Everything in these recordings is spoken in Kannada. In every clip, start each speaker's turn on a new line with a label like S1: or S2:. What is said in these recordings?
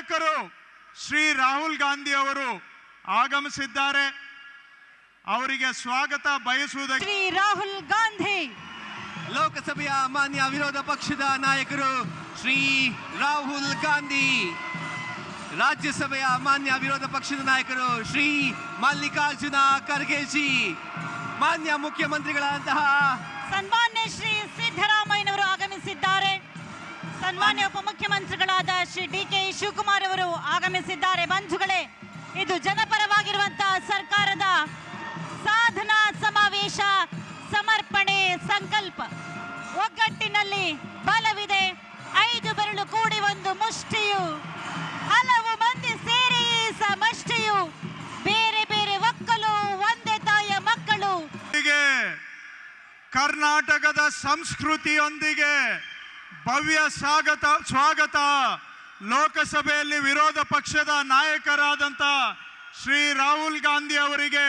S1: ನಾಯಕರು ಶ್ರೀ ರಾಹುಲ್ ಗಾಂಧಿ ಅವರು ಆಗಮಿಸಿದ್ದಾರೆ. ಅವರಿಗೆ ಸ್ವಾಗತ ಬಯಸುವುದಕ್ಕೆ
S2: ಶ್ರೀ ರಾಹುಲ್ ಗಾಂಧಿ.
S3: ಲೋಕಸಭೆಯ ಮಾನ್ಯ ವಿರೋಧ ಪಕ್ಷದ ನಾಯಕರು ಶ್ರೀ ರಾಹುಲ್ ಗಾಂಧಿ. ರಾಜ್ಯಸಭೆಯ ಮಾನ್ಯ ವಿರೋಧ ಪಕ್ಷದ ನಾಯಕರು ಶ್ರೀ ಮಲ್ಲಿಕಾರ್ಜುನ ಖರ್ಗೆಜಿ. ಮಾನ್ಯ ಮುಖ್ಯಮಂತ್ರಿಗಳಾದಂತಹ
S2: ಸನ್ಮಾನ್ಯ ಶ್ರೀ ಸನ್ಮಾನ್ಯ ಉಪಮುಖ್ಯಮಂತ್ರಿಗಳಾದ ಶ್ರೀ ಡಿ ಕೆ ಶಿವಕುಮಾರ್ ಅವರು ಆಗಮಿಸಿದ್ದಾರೆ. ಬಂಧುಗಳೇ, ಇದು ಜನಪರವಾಗಿರುವಂತಹ ಸರ್ಕಾರದ ಸಾಧನಾ ಸಮಾವೇಶ, ಸಮರ್ಪಣೆ ಸಂಕಲ್ಪ. ಒಗ್ಗಟ್ಟಿನಲ್ಲಿ ಬಲವಿದೆ. ಐದು ಬೆರಳು ಕೂಡಿ ಒಂದು ಮುಷ್ಟಿಯು, ಹಲವು ಮಂದಿ ಸೇರಿ ಸಮಷ್ಟಿಯು, ಬೇರೆ ಬೇರೆ ಒಕ್ಕಲು, ಒಂದೇ ತಾಯಿಯ ಮಕ್ಕಳು.
S1: ಕರ್ನಾಟಕದ ಸಂಸ್ಕೃತಿಯೊಂದಿಗೆ ಭವ್ಯ ಸ್ವಾಗತ ಸ್ವಾಗತ. ಲೋಕಸಭೆಯಲ್ಲಿ ವಿರೋಧ ಪಕ್ಷದ ನಾಯಕರಾದಂಥ ಶ್ರೀ ರಾಹುಲ್ ಗಾಂಧಿ ಅವರಿಗೆ,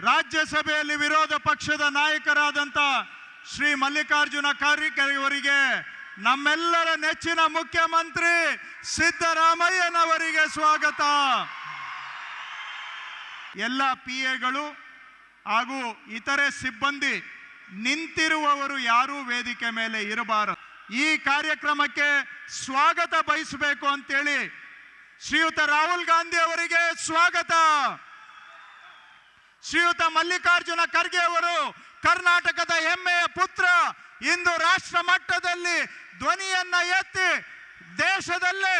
S1: ರಾಜ್ಯಸಭೆಯಲ್ಲಿ ವಿರೋಧ ಪಕ್ಷದ ನಾಯಕರಾದಂಥ ಶ್ರೀ ಮಲ್ಲಿಕಾರ್ಜುನ ಖರ್ಗೆ ಅವರಿಗೆ, ನಮ್ಮೆಲ್ಲರ ನೆಚ್ಚಿನ ಮುಖ್ಯಮಂತ್ರಿ ಸಿದ್ದರಾಮಯ್ಯನವರಿಗೆ ಸ್ವಾಗತ. ಎಲ್ಲ ಪಿ ಎಗಳು ಹಾಗೂ ಇತರೆ ಸಿಬ್ಬಂದಿ ನಿಂತಿರುವವರು ಯಾರೂ ವೇದಿಕೆ ಮೇಲೆ ಇರಬಾರದು. ಈ ಕಾರ್ಯಕ್ರಮಕ್ಕೆ ಸ್ವಾಗತ ಬಯಸಬೇಕು ಅಂತೇಳಿ ಶ್ರೀಯುತ ರಾಹುಲ್ ಗಾಂಧಿ ಅವರಿಗೆ ಸ್ವಾಗತ. ಶ್ರೀಯುತ ಮಲ್ಲಿಕಾರ್ಜುನ ಖರ್ಗೆ ಅವರು ಕರ್ನಾಟಕದ ಹೆಮ್ಮೆಯ ಪುತ್ರ, ಇಂದು ರಾಷ್ಟ್ರ ಮಟ್ಟದಲ್ಲಿ ಧ್ವನಿಯನ್ನ ಎತ್ತಿ ದೇಶದಲ್ಲೇ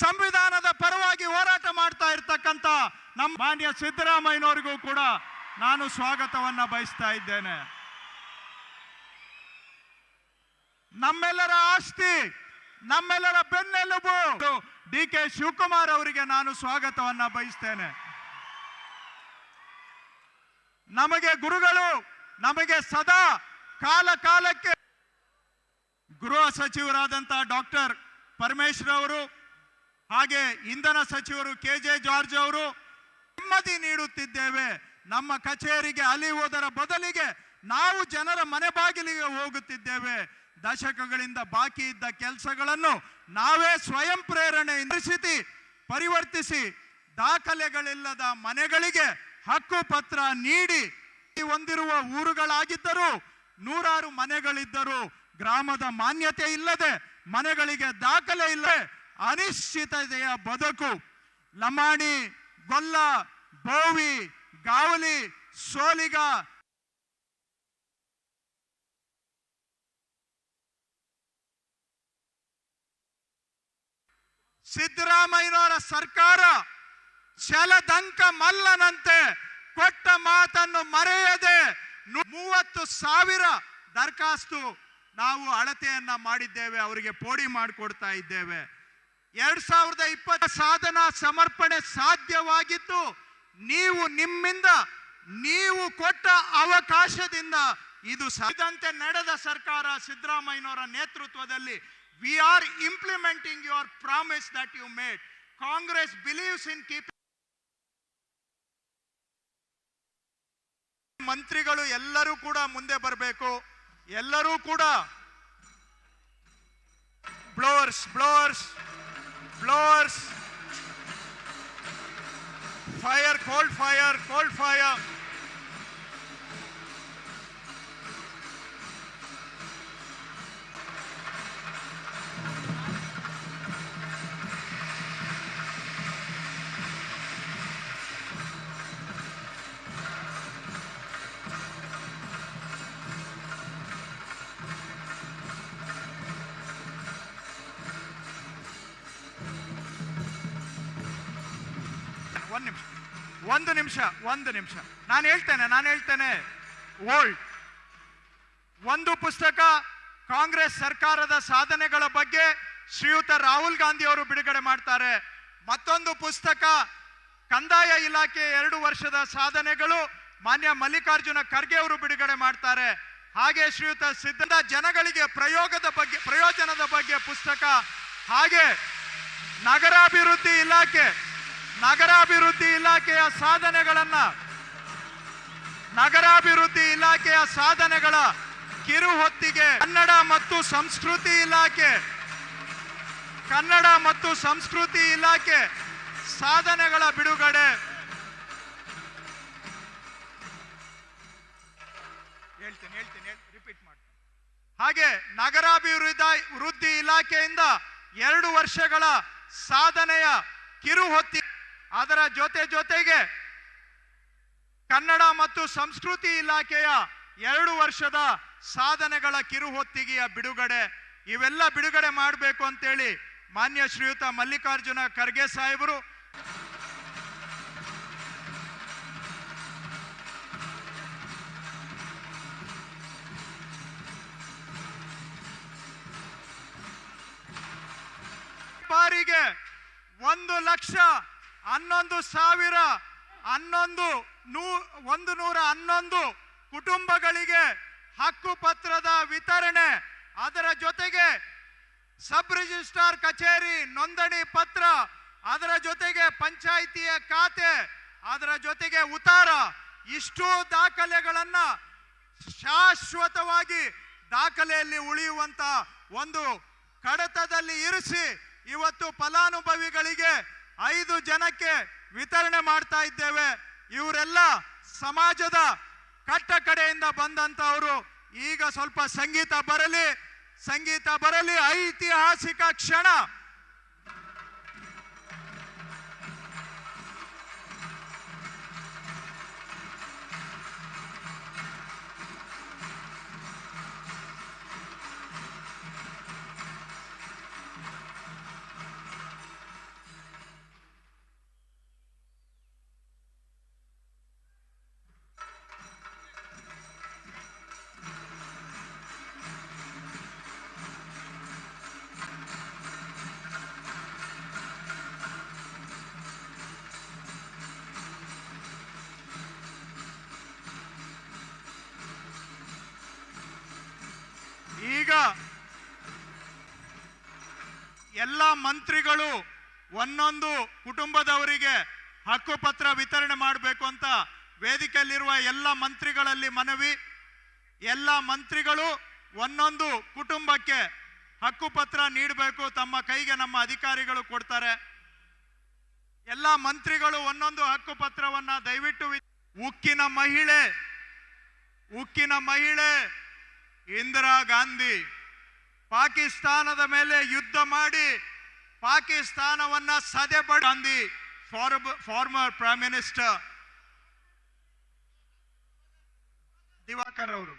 S1: ಸಂವಿಧಾನದ ಪರವಾಗಿ ಹೋರಾಟ ಮಾಡ್ತಾ ಇರ್ತಕ್ಕಂಥ ನಮ್ಮ ಮಾನ್ಯ ಸಿದ್ದರಾಮಯ್ಯನವರಿಗೂ ಕೂಡ ನಾನು ಸ್ವಾಗತವನ್ನ ಬಯಸ್ತಾ ಇದ್ದೇನೆ. ನಮ್ಮೆಲ್ಲರ ಆಸ್ತಿ, ನಮ್ಮೆಲ್ಲರ ಬೆನ್ನೆಲುಬು. ಡಿ ಕೆ ಶಿವಕುಮಾರ್ ಅವರಿಗೆ ನಾನು ಸ್ವಾಗತವನ್ನ ಬಯಸ್ತೇನೆ. ನಮಗೆ ಗುರುಗಳು, ನಮಗೆ ಸದಾ ಕಾಲ ಕಾಲಕ್ಕೆ ಗೃಹ ಸಚಿವರಾದಂತಹ ಡಾಕ್ಟರ್ ಪರಮೇಶ್ವರ್ ಅವರು, ಹಾಗೆ ಇಂಧನ ಸಚಿವರು ಕೆ ಜೆ ಜಾರ್ಜ್ ಅವರು ನೆಮ್ಮದಿ ನೀಡುತ್ತಿದ್ದೇವೆ. ನಮ್ಮ ಕಚೇರಿಗೆ ಅಲಿಯುವುದರ ಬದಲಿಗೆ ನಾವು ಜನರ ಮನೆ ಬಾಗಿಲಿಗೆ ಹೋಗುತ್ತಿದ್ದೇವೆ. ದಶಕಗಳಿಂದ ಬಾಕಿ ಇದ್ದ ಕೆಲಸಗಳನ್ನು ನಾವೇ ಸ್ವಯಂ ಪ್ರೇರಣೆ ಇಂದ್ರಿಸಿತಿ, ಪರಿವರ್ತಿಸಿ, ದಾಖಲೆಗಳಿಲ್ಲದ ಮನೆಗಳಿಗೆ ಹಕ್ಕು ಪತ್ರ ನೀಡಿ ಹೊಂದಿರುವ ಊರುಗಳಾಗಿದ್ದರೂ ನೂರಾರು ಮನೆಗಳಿದ್ದರೂ ಗ್ರಾಮದ ಮಾನ್ಯತೆ ಇಲ್ಲದೆ ಮನೆಗಳಿಗೆ ದಾಖಲೆ ಇಲ್ಲ ಅನಿಶ್ಚಿತತೆಯ ಬದುಕು. ಲಮಾಣಿ, ಗೊಲ್ಲ, ಬೋವಿ, ಗಾವಲಿ, ಸೋಲಿಗ ಸಿದ್ದರಾಮಯ್ಯನವರ ಸರ್ಕಾರ ಶಲದಂಕ ಮಲ್ಲನಂತೆ ಕೊಟ್ಟ ಮಾತನ್ನು ಮರೆಯದೆ ಮೂವತ್ತು ಸಾವಿರ ದರಖಾಸ್ತು ನಾವು ಅಳತೆಯನ್ನ ಮಾಡಿದ್ದೇವೆ, ಅವರಿಗೆ ಪೋಡಿ ಮಾಡಿಕೊಡ್ತಾ ಇದ್ದೇವೆ. ಎರಡ್ ಸಾವಿರದ ಇಪ್ಪತ್ತ ಸಾಧನಾ ಸಮರ್ಪಣೆ ಸಾಧ್ಯವಾಗಿದ್ದು ನೀವು ನಿಮ್ಮಿಂದ ನೀವು ಕೊಟ್ಟ ಅವಕಾಶದಿಂದ ಇದು ಸಾಧ್ಯಂತೆ ನಡೆದ ಸರ್ಕಾರ ಸಿದ್ದರಾಮಯ್ಯನವರ ನೇತೃತ್ವದಲ್ಲಿ we are implementing your promise that you made. Congress believes in keeping ಮಂತ್ರಿಗಳು ಎಲ್ಲರೂ ಕೂಡ ಮುಂದೆ ಬರಬೇಕು ಎಲ್ಲರೂ ಕೂಡ blowers blowers blowers fire cold fire cold fire ಒಂದು ನಿಮಿಷ ಒಂದು ನಿಮಿಷ. ನಾನು ಹೇಳ್ತೇನೆ ನಾನು ಹೇಳ್ತೇನೆ. ಓಲ್ಡ್ ಒಂದು ಪುಸ್ತಕ ಕಾಂಗ್ರೆಸ್ ಸರ್ಕಾರದ ಸಾಧನೆಗಳ ಬಗ್ಗೆ ಶ್ರೀಯುತ ರಾಹುಲ್ ಗಾಂಧಿ ಅವರು ಬಿಡುಗಡೆ ಮಾಡ್ತಾರೆ. ಮತ್ತೊಂದು ಪುಸ್ತಕ ಕಂದಾಯ ಇಲಾಖೆ ಎರಡು ವರ್ಷದ ಸಾಧನೆಗಳು ಮಾನ್ಯ ಮಲ್ಲಿಕಾರ್ಜುನ ಖರ್ಗೆ ಅವರು ಬಿಡುಗಡೆ ಮಾಡ್ತಾರೆ. ಹಾಗೆ ಶ್ರೀಯುತ ಸಿದ್ಧ ಜನಗಳಿಗೆ ಪ್ರಯೋಗದ ಬಗ್ಗೆ, ಪ್ರಯೋಜನದ ಬಗ್ಗೆ ಪುಸ್ತಕ. ಹಾಗೆ ನಗರಾಭಿವೃದ್ಧಿ ಇಲಾಖೆ ನಗರಾಭಿವೃದ್ಧಿ ಇಲಾಖೆಯ ಸಾಧನೆಗಳನ್ನು ನಗರಾಭಿವೃದ್ಧಿ ಇಲಾಖೆಯ ಸಾಧನೆಗಳ ಕಿರು ಹೊತ್ತಿಗೆ ಕನ್ನಡ ಮತ್ತು ಸಂಸ್ಕೃತಿ ಇಲಾಖೆ, ಕನ್ನಡ ಮತ್ತು ಸಂಸ್ಕೃತಿ ಇಲಾಖೆ ಸಾಧನೆಗಳ ಬಿಡುಗಡೆ. ಹೇಳ್ತೇನೆ ಹೇಳ್ತೇನೆ ರಿಪೀಟ್ ಹಾಗೆ ನಗರಾಭಿವೃದ್ಧಿ ವೃದ್ಧಿ ಇಲಾಖೆಯಿಂದ ಎರಡು ವರ್ಷಗಳ ಸಾಧನೆಯ ಕಿರು ಹೊತ್ತಿಗೆ ಅದರ ಜೊತೆ ಜೊತೆಗೆ ಕನ್ನಡ ಮತ್ತು ಸಂಸ್ಕೃತಿ ಇಲಾಖೆಯ ಎರಡು ವರ್ಷದ ಸಾಧನೆಗಳ ಕಿರುಹೊತ್ತಿಗೆಯ ಬಿಡುಗಡೆ, ಇವೆಲ್ಲ ಬಿಡುಗಡೆ ಮಾಡಬೇಕು ಅಂತೇಳಿ ಮಾನ್ಯ ಶ್ರೀಯುತ ಮಲ್ಲಿಕಾರ್ಜುನ ಖರ್ಗೆ ಸಾಹೇಬರು. ಬಾರಿಗೆ ಒಂದು ಲಕ್ಷ ಹನ್ನೊಂದು ಸಾವಿರ, ಹನ್ನೊಂದು, ನೂ, ಒಂದು ನೂರ ಹನ್ನೊಂದು ಕುಟುಂಬಗಳಿಗೆ ಹಕ್ಕುಪತ್ರದ ವಿತರಣೆ. ಅದರ ಜೊತೆಗೆ ಸಬ್ ರಿಜಿಸ್ಟ್ರಾರ್ ಕಚೇರಿ ನೋಂದಣಿ ಪತ್ರ, ಅದರ ಜೊತೆಗೆ ಪಂಚಾಯಿತಿಯ ಖಾತೆ, ಅದರ ಜೊತೆಗೆ ಉತ್ತಾರ ಇಷ್ಟು ದಾಖಲೆಗಳನ್ನ ಶಾಶ್ವತವಾಗಿ ದಾಖಲೆಯಲ್ಲಿ ಉಳಿಯುವಂತ ಒಂದು ಕಡತದಲ್ಲಿ ಇರಿಸಿ ಇವತ್ತು ಫಲಾನುಭವಿಗಳಿಗೆ ಐದು ಜನಕ್ಕೆ ವಿತರಣೆ ಮಾಡ್ತಾ ಇದ್ದೇವೆ. ಇವರೆಲ್ಲ ಸಮಾಜದ ಕಟ್ಟ ಕಡೆಯಿಂದ ಬಂದಂತವರು ಈಗ ಸ್ವಲ್ಪ ಸಂಗೀತ ಬರಲಿ ಸಂಗೀತ ಬರಲಿ, ಐತಿಹಾಸಿಕ ಕ್ಷಣ. ಎಲ್ಲ ಮಂತ್ರಿಗಳು ಒಂದೊಂದು ಕುಟುಂಬದವರಿಗೆ ಹಕ್ಕುಪತ್ರ ವಿತರಣೆ ಮಾಡಬೇಕು ಅಂತ ವೇದಿಕೆಯಲ್ಲಿರುವ ಎಲ್ಲ ಮಂತ್ರಿಗಳಲ್ಲಿ ಮನವಿ. ಎಲ್ಲ ಮಂತ್ರಿಗಳು ಒಂದೊಂದು ಕುಟುಂಬಕ್ಕೆ ಹಕ್ಕುಪತ್ರ ನೀಡಬೇಕು, ತಮ್ಮ ಕೈಗೆ ನಮ್ಮ ಅಧಿಕಾರಿಗಳು ಕೊಡ್ತಾರೆ. ಎಲ್ಲ ಮಂತ್ರಿಗಳು ಒಂದೊಂದು ಹಕ್ಕುಪತ್ರವನ್ನ ದಯವಿಟ್ಟು ಉಕ್ಕಿನ ಮಹಿಳೆ ಉಕ್ಕಿನ ಮಹಿಳೆ, ಇಂದಿರಾ ಗಾಂಧಿ. ಪಾಕಿಸ್ತಾನದ ಮೇಲೆ ಯುದ್ಧ ಮಾಡಿ ಪಾಕಿಸ್ತಾನವನ್ನ ಸದೆಬಡ Gandhi former prime minister Diwakar ಅವರು.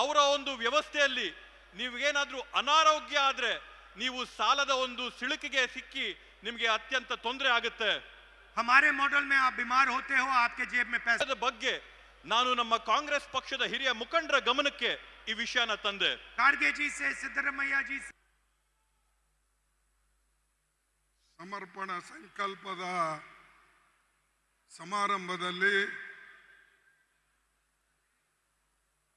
S4: ಅವರ ಒಂದು ವ್ಯವಸ್ಥೆಯಲ್ಲಿ ನೀವೇನಾದರೂ ಅನಾರೋಗ್ಯ ಆದರೆ ನೀವು ಸಾಲದ ಒಂದು ಸಿಳುಕಿಗೆ ಸಿಕ್ಕಿ ನಿಮಗೆ ಅತ್ಯಂತ ತೊಂದರೆ ಆಗುತ್ತೆ.
S5: ಹಮಾರೆ ಮಾಡೆಲ್ ಮೇ ಆ ಬಿಮಾರ್ ಹೋತೆ ಹೋ ಆಪ್ಕೆ ಜೇಬ್ ಮೇ
S4: ಪೈಸೆ ಬಗ್ಗೆ ನಾನು ನಮ್ಮ ಕಾಂಗ್ರೆಸ್ ಪಕ್ಷದ ಹಿರಿಯ ಮುಖಂಡರ ಗಮನಕ್ಕೆ ಈ ವಿಷಯನ ತಂದೆ.
S5: ಖಾರ್ಗೆ ಜಿ ಸೇ ಸಿದ್ದರಾಮಯ್ಯ ಜಿ
S6: ಸಮರ್ಪಣ ಸಂಕಲ್ಪದ ಸಮಾರಂಭದಲ್ಲಿ